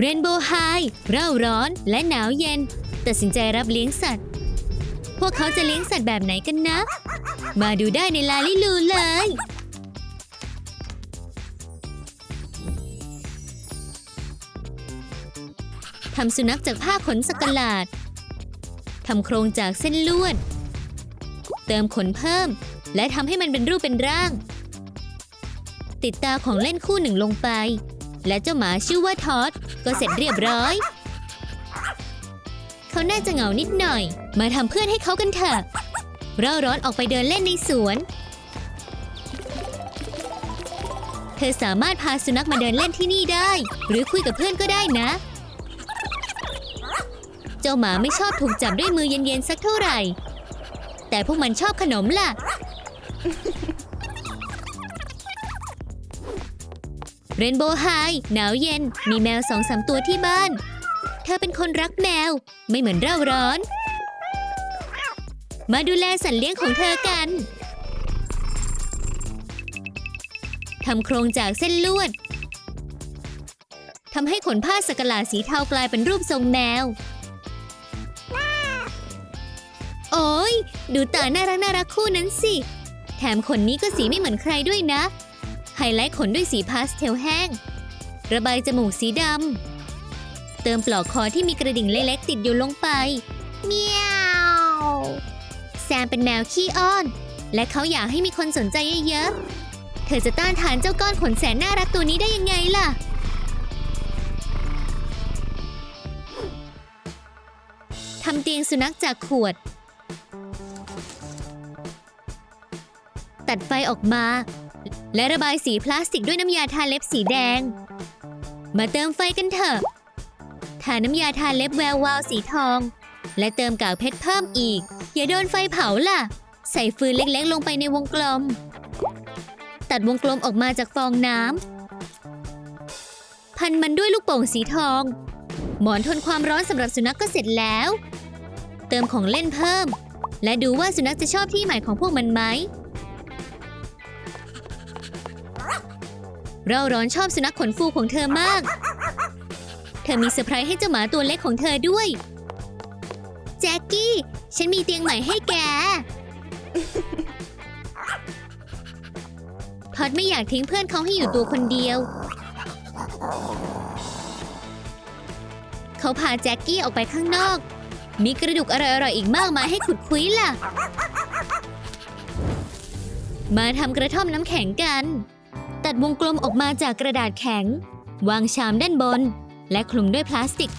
เรนโบว์ไฮเร่าร้อนและหนาวเย็น ตัดสินใจรับเลี้ยงสัตว์ พวกเขาจะเลี้ยงสัตว์แบบไหนกันนะ มาดูได้ในลาลิลูเลย ทำสุนัขจากผ้าขนสกหลาดทำโครงจากเส้นลวด เติมขนเพิ่ม และทำให้มันเป็นรูปเป็นร่าง ติดตาของเล่นคู่หนึ่งลงไป และเจ้าหมาชื่อว่าทอดก็เสร็จเรียบร้อย เขาน่าจะเหงานิดหน่อย มาทำเพื่อนให้เขากันเถอะเร่าร้อนออกไปเดินเล่นในสวน เธอสามารถพาสุนัขมาเดินเล่นที่นี่ได้ หรือคุยกับเพื่อนก็ได้นะ เจ้าหมาไม่ชอบถูกจับด้วยมือเย็นๆสักเท่าไหร่ แต่พวกมันชอบขนมล่ะ เรนโบว์ไฮหนาวเย็น มีแมวสองสามตัวที่บ้าน เธอเป็นคนรักแมว ไม่เหมือนเร่าร้อน มาดูแลสัตว์เลี้ยงของเธอกันทำโครงจากเส้นลวดทำให้ขนผ้าสกลาสีเทากลายเป็นรูปทรงแมว โอ้ย ดูตาน่ารักน่ารักคู่นั้นสิ แถมขนนี้ก็สีไม่เหมือนใครด้วยนะ ไฮไลท์ขนด้วยสีพาสเทลแห้ง ระบายจมูกสีดำ เติมปลอกคอที่มีกระดิ่งเล็กๆติดอยู่ลงไปเมียวแซมเป็นแมวขี้อ้อน และเขาอยากให้มีคนสนใจเยอะๆ เธอจะต้านทานเจ้าก้อนขนแสนน่ารักตัวนี้ได้ยังไงล่ะ ทำเตียงสุนัขจากขวด ตัดไฟออกมา และระบายสีพลาสติกด้วยน้ำยาทาเล็บสีแดง มาเติมไฟกันเถอะ ทาน้ำยาทาเล็บแวววาวสีทอง และเติมกากเพชรเพิ่มอีก อย่าโดนไฟเผาล่ะ ใส่ฟืนเล็กๆ ลงไปในวงกลม ตัดวงกลมออกมาจากฟองน้ำ พันมันด้วยลูกโป่งสีทอง หมอนทนความร้อนสำหรับสุนัขกก็เสร็จแล้ว เติมของเล่นเพิ่ม และดูว่าสุนัขจะชอบที่ใหม่ของพวกมันไหม เราร้อนชอบสุนัขขนฟูของเธอมาก เธอมีเซอร์ไพรส์ให้เจ้าหมาตัวเล็กของเธอด้วย แจ็คกี้ ฉันมีเตียงใหม่ให้แกท็อดไม่อยากทิ้งเพื่อนเขาให้อยู่ตัวคนเดียว เขาพาแจ็คกี้ออกไปข้างนอก มีกระดูกอร่อยๆอีกมากมายให้ขุดคุยล่ะ มาทำกระท่อมน้ำแข็งกัน ตัดวงกลมออกมาจากกระดาษแข็ง วางชามด้านบน และคลุมด้วยพลาสติก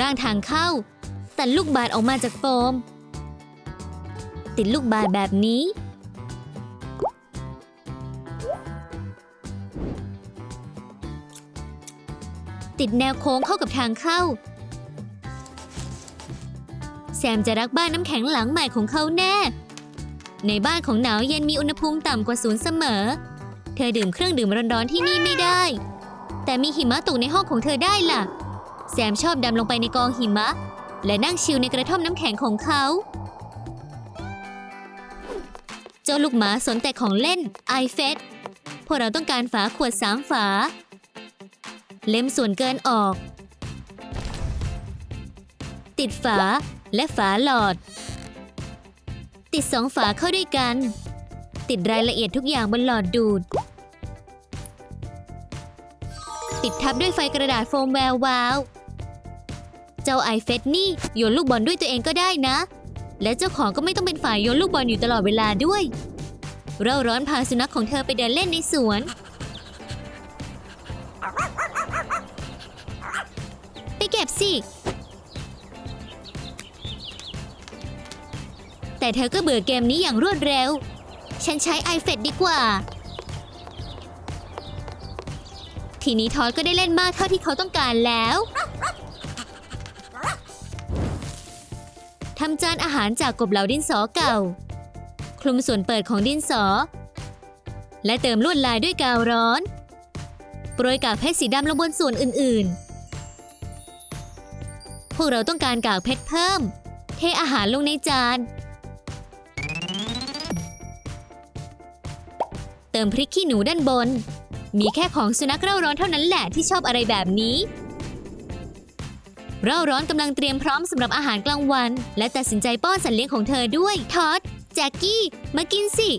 ร่างทางเข้า ตัดลูกบาศออกมาจากโฟม ติดลูกบาศแบบนี้ ติดแนวโค้งเข้ากับทางเข้า แซมจะรักบ้านน้ำแข็งหลังใหม่ของเขาแน่ ในบ้านของหนาวเย็นมีอุณหภูมิต่ำกว่าศูนย์เสมอ เธอดื่มเครื่องดื่มร้อนๆที่นี่ไม่ได้ แต่มีหิมะตกในห้องของเธอได้ล่ะ แซมชอบดำลงไปในกองหิมะ และนั่งชิลในกระท่อมน้ำแข็งของเขา เจ้าลูกหมาสนแต่ของเล่นไอเฟสพวกเราต้องการฝาขวดสามฝา เล็มส่วนเกินออก ติดฝาและฝาหลอด ติดสองฝาเข้าด้วยกัน ติดรายละเอียดทุกอย่างบนหลอดดูด ติดทับด้วยไฟกระดาษโฟมแวววาว เจ้าไอเฟสนี่โยนลูกบอลด้วยตัวเองก็ได้นะ และเจ้าของก็ไม่ต้องเป็นฝ่ายโยนลูกบอลอยู่ตลอดเวลาด้วย เราร้อนพาสุนัขของเธอไปเดินเล่นในสวน ไปเก็บสิ แต่เธอก็เบื่อเกมนี้อย่างรวดเร็ว ฉันใช้ iPad ดีกว่า ทีนี้ทอดก็ได้เล่นมากเท่าที่เขาต้องการแล้วทำจานอาหารจากกบเหลาดินสอเก่า คลุมส่วนเปิดของดินสอ และเติมลวดลายด้วยกาวร้อน โปรยกากเพชรสีดำลงบนส่วนอื่น ๆ พวกเราต้องการกากเพชรเพิ่ม เทอาหารลงในจาน ติมพริกขี้หนูด้านบน มีแค่ของสุนัขเร่าร้อนเท่านั้นแหละที่ชอบอะไรแบบนี้ เร่าร้อนกำลังเตรียมพร้อมสำหรับอาหารกลางวัน และตัดสินใจป้อนสัตว์เลี้ยงของเธอด้วยทอดแจ็คกี้ มากินสิ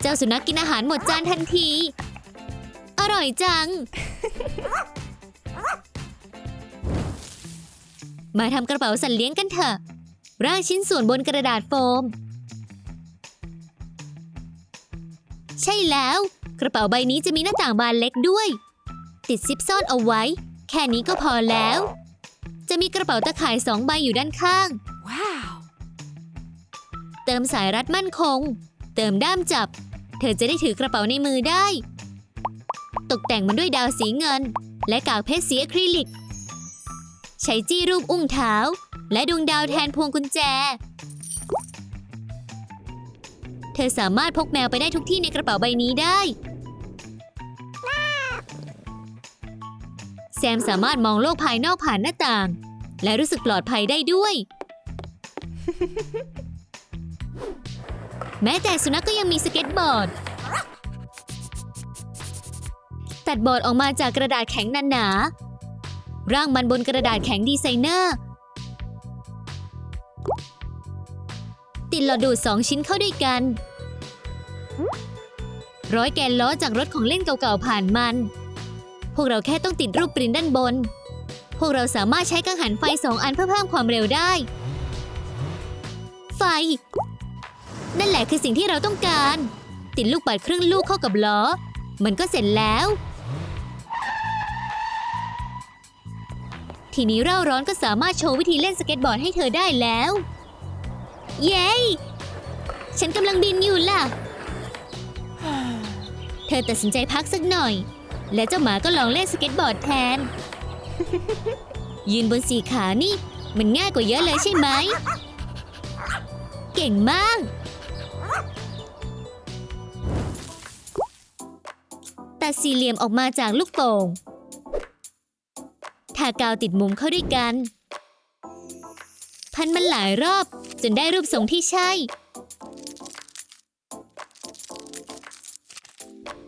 เจ้าสุนัขกินอาหารหมดจานทันที อร่อยจัง มาทำกระเป๋าสัตว์เลี้ยงกันเถอะ ร่างชิ้นส่วนบนกระดาษโฟม ใช่แล้ว กระเป๋าใบนี้จะมีหน้าต่างบานเล็กด้วย ติดซิปซ่อนเอาไว้ แค่นี้ก็พอแล้ว จะมีกระเป๋าตะข่ายสองใบอยู่ด้านข้าง Wow. เติมสายรัดมั่นคง เติมด้ามจับ เธอจะได้ถือกระเป๋าในมือได้ ตกแต่งมันด้วยดาวสีเงิน และกากเพชรสีอะคริลิก ใช้จี้รูปอุ้งเท้า และดวงดาวแทนพวงกุญแจ เธอสามารถพกแมวไปได้ทุกที่ในกระเป๋าใบนี้ได้ แซมสามารถมองโลกภายนอกผ่านหน้าต่าง และรู้สึกปลอดภัยได้ด้วย แม้แต่สุนัขก็ยังมีสเก็ตบอร์ด ตัดบอร์ดออกมาจากกระดาษแข็งหนาๆ ร่างมันบนกระดาษแข็งดีไซเนอร์ ติดหลอดดูดสองชิ้นเข้าด้วยกัน ร้อยแกนล้อจากรถของเล่นเก่าๆผ่านมัน พวกเราแค่ต้องติดรูปปริ้นด้านบน พวกเราสามารถใช้กังหันไฟสองอันเพื่อเพิ่มความเร็วได้ ไฟ นั่นแหละคือสิ่งที่เราต้องการ ติดลูกปัดครึ่งลูกเข้ากับล้อ มันก็เสร็จแล้ว ทีนี้เร่าร้อนก็สามารถโชว์วิธีเล่นสเก็ตบอร์ดให้เธอได้แล้ว เย้ ฉันกำลังบินอยู่ล่ะ เธอตัดสินใจพักสักหน่อย และเจ้าหมาก็ลองเล่นสเก็ตบอร์ดแทน ยืนบนสี่ขานี่ มันง่ายกว่าเยอะเลยใช่ไหม เก่งมากตัดสี่เหลี่ยมออกมาจากลูกโป่งากาวติดมุมเข้าด้วยกัน พันมันหลายรอบจนได้รูปทรงที่ใช่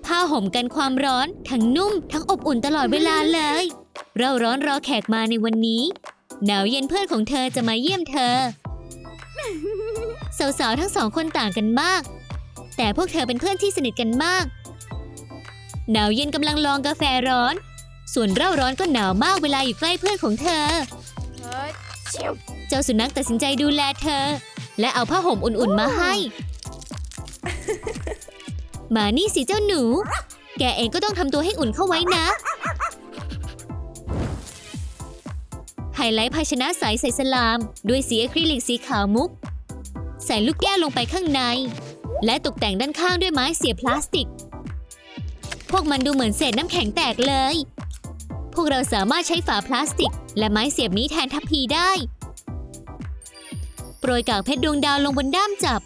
ผ้าห่มกันความร้อนทั้งนุ่มทั้งอบอุ่นตลอดเวลาเลย เราร้อนรอแขกมาในวันนี้ หนาวเย็นเพื่อนของเธอจะมาเยี่ยมเธอ สาวๆทั้งสองคนต่างกันมาก แต่พวกเธอเป็นเพื่อนที่สนิทกันมาก หนาวเย็นกำลังลองกาแฟร้อน ส่วนเร่าร้อนก็หนาวมากเวลาอยู่ใกล้เพื่อนของเธอ เจ้าสุนัขตัดสินใจดูแลเธอ และเอาผ้าห่มอุ่นๆมาให้ มานี่สิเจ้าหนู แกเองก็ต้องทำตัวให้อุ่นเข้าไว้นะไฮไลท์ภาชนะใสใส่สลาม ด้วยสีอะคริลิกสีขาวมุก ใส่ลูกแก้วลงไปข้างใน และตกแต่งด้านข้างด้วยไม้เสียบพลาสติก พวกมันดูเหมือนเศษน้ำแข็งแตกเลย พวกเราสามารถใช้ฝาพลาสติก และไม้เสียบนี้แทนทัพพีได้ โปรยกากเพชรดวงดาวลงบนด้ามจับ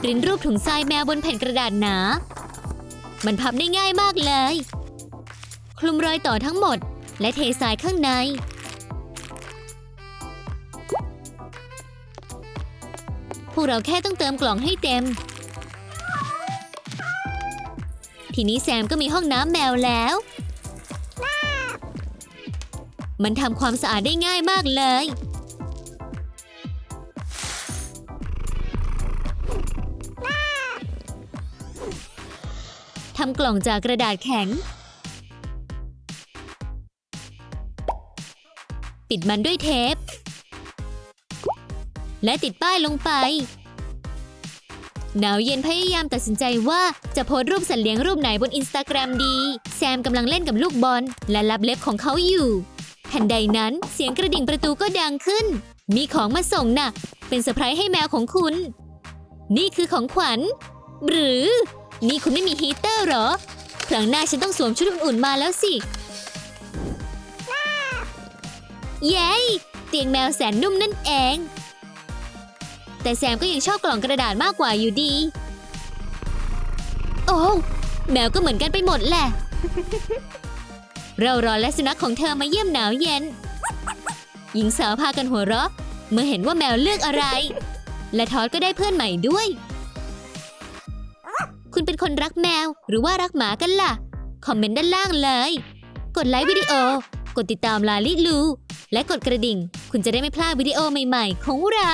ปริ้นรูปถุงทรายแมวบนแผ่นกระดาษหนา มันพับได้ง่ายมากเลย คลุมรอยต่อทั้งหมด และเททรายข้างใน พวกเราแค่ต้องเติมกล่องให้เต็ม ทีนี้แซมก็มีห้องน้ำแมวแล้ว มันทำความสะอาดได้ง่ายมากเลย ทำกล่องจากกระดาษแข็ง ปิดมันด้วยเทป และติดป้ายลงไป หนาวเย็นพยายามตัดสินใจว่าจะโพสต์รูปสัตว์เลี้ยงรูปไหนบนอินสตาแกรมดี แซมกำลังเล่นกับลูกบอล และลับเล็บของเขาอยู่ทันใดนั้นเสียงกระดิ่งประตูก็ดังขึ้น มีของมาส่งน่ะ เป็นเซอร์ไพรส์ให้แมวของคุณ นี่คือของขวัญ หรือ นี่คุณไม่มีฮีตเตอร์เหรอ ครั้งหน้าฉันต้องสวมชุดอุ่นๆมาแล้วสิ เย้เตียงแมวแสนนุ่มนั่นเอง แต่แซมก็ยังชอบกล่องกระดาษมากกว่าอยู่ดี โอ้แมวก็เหมือนกันไปหมดแหละ เรารอและสุนัขของเธอมาเยี่ยมหนาวเย็น หญิงสาวพากันหัวเราะ เมื่อเห็นว่าแมวเลือกอะไร และทอดก็ได้เพื่อนใหม่ด้วย คุณเป็นคนรักแมวหรือว่ารักหมากันล่ะ คอมเมนต์ด้านล่างเลย กดไลค์วิดีโอ กดติดตามลาลิลูและกดกระดิ่ง คุณจะได้ไม่พลาดวิดีโอใหม่ ๆ ของเรา